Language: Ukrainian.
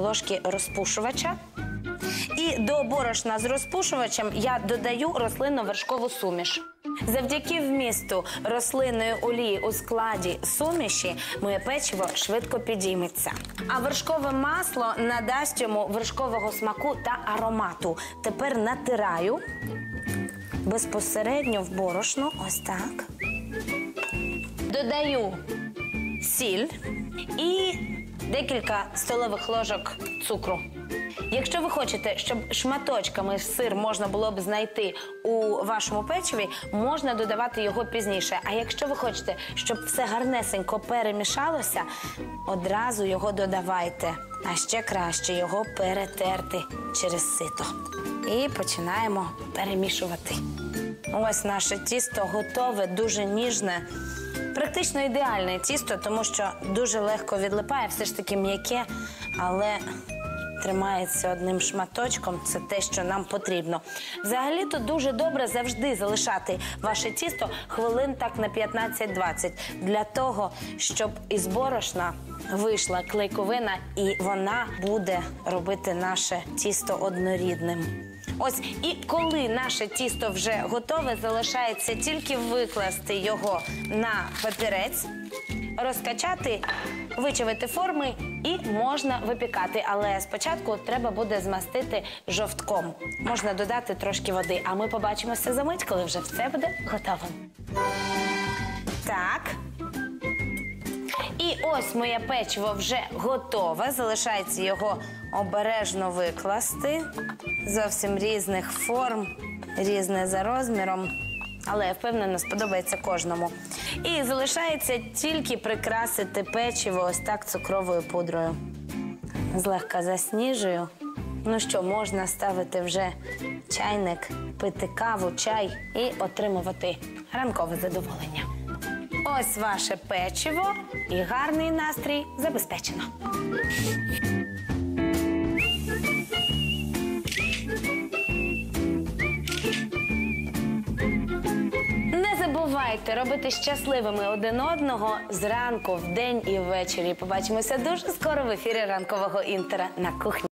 ложки розпушувача. І до борошна з розпушувачем я додаю рослинно-вершкову суміш. Завдяки вмісту рослинної олії у складі суміші моє печиво швидко підійметься. А вершкове масло надасть йому вершкового смаку та аромату. Тепер натираю безпосередньо в борошно. Ось так. Додаю сіль і декілька столових ложок цукру. Якщо ви хочете, щоб шматочками сир можна було б знайти у вашому печиві, можна додавати його пізніше. А якщо ви хочете, щоб все гарнесенько перемішалося, одразу його додавайте. А ще краще його перетерти через сито. І починаємо перемішувати. Ось наше тісто готове, дуже ніжне. Практично ідеальне тісто, тому що дуже легко відлипає, все ж таки м'яке, але тримається одним шматочком. Це те, що нам потрібно. Взагалі-то дуже добре завжди залишати ваше тісто хвилин так на 15-20 для того, щоб із борошна вийшла клейковина, і вона буде робити наше тісто однорідним. Ось і коли наше тісто вже готове, залишається тільки викласти його на папірець, розкачати, вичавити форми і можна випікати. Але спочатку треба буде змастити жовтком. Можна додати трошки води. А ми побачимося за мить, коли вже все буде готовим. Так. І ось моє печиво вже готове. Залишається його обережно викласти. Зовсім різних форм, різне за розміром. Але я впевнена, сподобається кожному. І залишається тільки прикрасити печиво ось так цукровою пудрою. Злегка засніжую. Ну що, можна ставити вже чайник, пити каву, чай і отримувати ранкове задоволення. Ось ваше печиво і гарний настрій забезпечено. Не забувайте робити щасливими один одного зранку, вдень і ввечері. Побачимося дуже скоро в ефірі ранкового інтера на кухні.